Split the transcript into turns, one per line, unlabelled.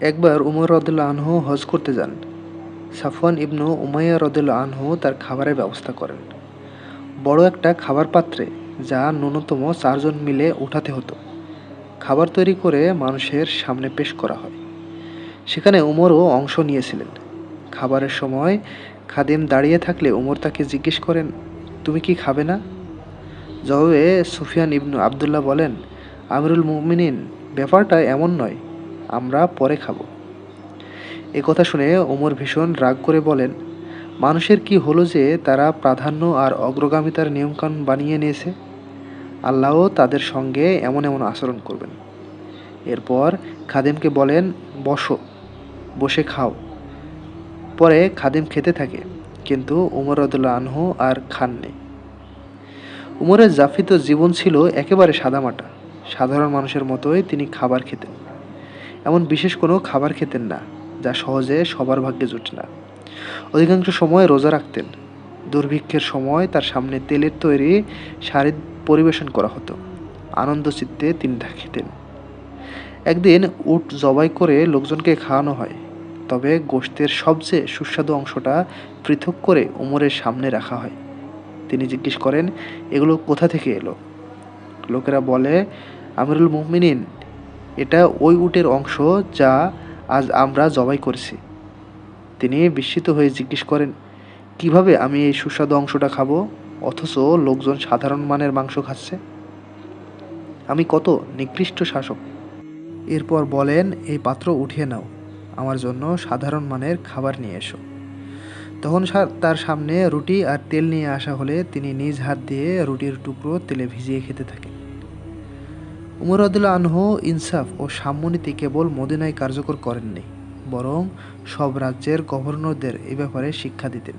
একবার উমর রদুল্লা আনহু হজ করতে যান। সাফওয়ান ইবনু উমাইয়া রদুল্লা আনহু তার খাবারের ব্যবস্থা করেন। বড় একটা খাবার পাত্রে যা ন্যূনতম চারজন মিলে উঠাতে হতো। খাবার তৈরি করে মানুষের সামনে পেশ করা হয়। সেখানে উমরও অংশ নিয়েছিলেন। খাবারের সময় খাদেম দাঁড়িয়ে থাকলে উমর তাকে জিজ্ঞেস করেন, তুমি কি খাবে না? জবাবে সুফিয়ান ইবনু আবদুল্লাহ বলেন, আমিরুল মুমিনিন, ব্যাপারটা এমন নয়। আমরা পরে খাব। এ কথা শুনে ওমর ভীষণ রাগ করে বলেন, মানুষের কি হলো যে তারা প্রাধান্য আর অগ্রগামিতার নিয়মকানুন বানিয়ে নিয়েছে? আল্লাহও তাদের সঙ্গে এমন এমন আচরণ করবেন। এরপর খাদেমকে বলেন, বসো, বসে খাও। পরে খাদেম খেতে থাকে, কিন্তু উমর রদুল্লা আনহু আর খাননি উমরের জাফিত জীবন ছিল একেবারে সাদামাটা। সাধারণ মানুষের মতোই তিনি খাবার খেতেন। এমন বিশেষ কোনো খাবার খেতেন না, যা সহজে সবার ভাগ্যে জুটে না। অধিকাংশ সময় রোজা রাখতেন। দুর্ভিক্ষের সময় তার সামনে তেলের তৈরি শাড়ি পরিবেশন করা হতো। আনন্দ চিত্তে তিনি তা খেতেন। একদিন উট জবাই করে লোকজনকে খাওয়ানো হয়, তবে গোশতের সবচেয়ে সুস্বাদু অংশটা পৃথক করে উমরের সামনে রাখা হয়। তিনি জিজ্ঞেস করেন, এগুলো কোথা থেকে এলো? লোকেরা বলে, আমিরুল মুমিনিন এটা ওই উটের অংশ যা আজ আমরা জবাই করেছি। তিনি বিস্মিত হয়ে জিজ্ঞেস করেন, কীভাবে আমি এই সুস্বাদু অংশটা খাব? অথচ লোকজন সাধারণ মানের মাংস খাচ্ছে। আমি কত নিকৃষ্ট শাসক। এরপর বলেন, এই পাত্র উঠিয়ে নাও। আমার জন্য সাধারণ মানের খাবার নিয়ে এসো। তখন তার সামনে রুটি আর তেল নিয়ে আসা হলে তিনি নিজ হাত দিয়ে রুটির টুকরো তেলে ভিজিয়ে খেতে থাকেন। উমর আনহ আনহু ইনসাফ ও সাম্যনীতি কেবল মদিনায় কার্যকর করেননি, বরং সব রাজ্যের গভর্নরদের এ ব্যাপারে শিক্ষা দিতেন।